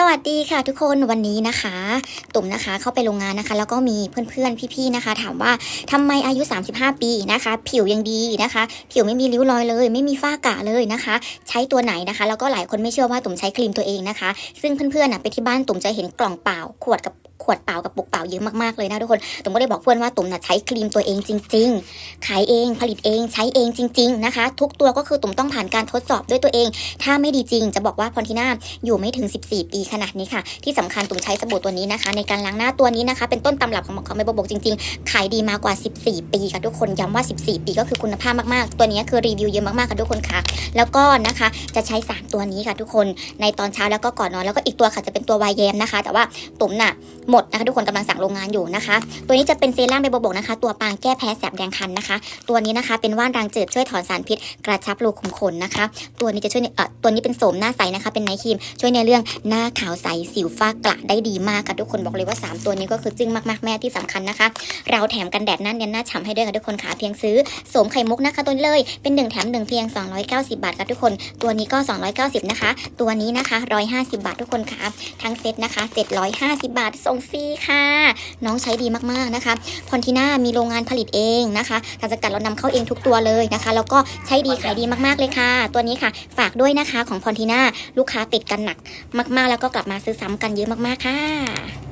สวัสดีค่ะทุกคนวันนี้นะคะ ตุ่มนะคะเข้าไปโรงงานนะคะ แล้วก็มีเพื่อนๆพี่ๆนะคะ ถามว่าทำไมอายุ 35 ปีนะคะ ผิวยังดีนะคะ ผิวไม่มีริ้วรอยเลย ไม่มีฝ้ากระเลยนะคะ ใช้ตัวไหนนะคะ แล้วก็หลายคนไม่เชื่อว่าตุ่มใช้ครีมตัวเองนะคะ ซึ่งเพื่อนๆน่ะไปที่บ้านตุ่มจะเห็นกล่องเปล่า ขวดกับ ขวดเปล่ากับปุกเปล่าเยอะมากๆเลยนะทุกคนตุ่มก็เลยบอกเพื่อนว่าตุ่มน่ะใช้ครีมตัวเองจริง ๆ ขายเองผลิตเองใช้เองจริง ๆนะคะ ทุกตัวก็คือตุ่มต้องผ่านการทดสอบด้วยตัวเอง ถ้าไม่ดีจริง จะบอกว่าพรทิน่าอยู่ไม่ถึง 14 ปีขนาดนี้ค่ะ ที่สำคัญตุ่มใช้สบู่ตัวนี้นะคะ ในการล้างหน้าตัวนี้นะคะ เป็นต้นตำรับของหมอเขาไม่บอกจริง ๆ ขายดีมากว่า 14 ปีค่ะทุกคนย้ำว่า 14 ปีก็คือคุณภาพมากๆ ตัวนี้คือรีวิวเยอะมากๆค่ะทุกคนค่ะ แล้วก็นะคะจะใช้ 3 ตัวนี้ค่ะทุกคน ในตอนเช้าแล้วก็ก่อนนอนแล้วก็อีกตัวค่ะจะเป็นตัววายแยมนะคะ แต่ว่าตุ่มน่ะหมดนะคะทุกคนกำลังสั่งโรงงานอยู่นะคะ ตัวนี้จะเป็นเซรั่มใบบัวบกนะคะ ตัวปางแก้แพ้แสบแดงคันนะคะ ตัวนี้นะคะเป็นว่านรางจืดช่วยถอนสารพิษ กระชับรูขุมขนนะคะ ตัวนี้จะช่วยเอ่อตัวนี้เป็นโสมหน้าใสนะคะ เป็นไนท์ครีม ช่วยในเรื่องหน้าขาวใสสิวฝ้ากระได้ดีมากค่ะทุกคนบอกเลยว่า 3 ตัวนี้ก็คือจึ้งมากๆแม่ที่สำคัญนะคะ เราแถมกันแดดหน้าเนียนหน้าฉ่ำให้ด้วยค่ะทุกคนค่ะเพียงซื้อโสมไข่มุกนะคะตัวนี้เลยเป็น 1 แถม 1 เพียง 290 บาทค่ะทุกคน ตัวนี้ก็ 290 นะคะ ตัวนี้นะคะ 150 บาททุกคนค่ะทั้งเซตนะคะ 750 บาทส่งฟรีค่ะ น้องใช้ดีมากๆนะคะพอนทิน่ามีโรงงานผลิตเองนะคะการสกัดเรานำเข้าเองทุกตัวเลยนะคะ แล้วก็ใช้ดีขายดีมากๆเลยค่ะ ตัวนี้ค่ะ ฝากด้วยนะคะของพรทิน่าลูกค้าติดกันหนักมากๆ แล้วก็กลับมาซื้อซ้ำกันเยอะมากๆค่ะ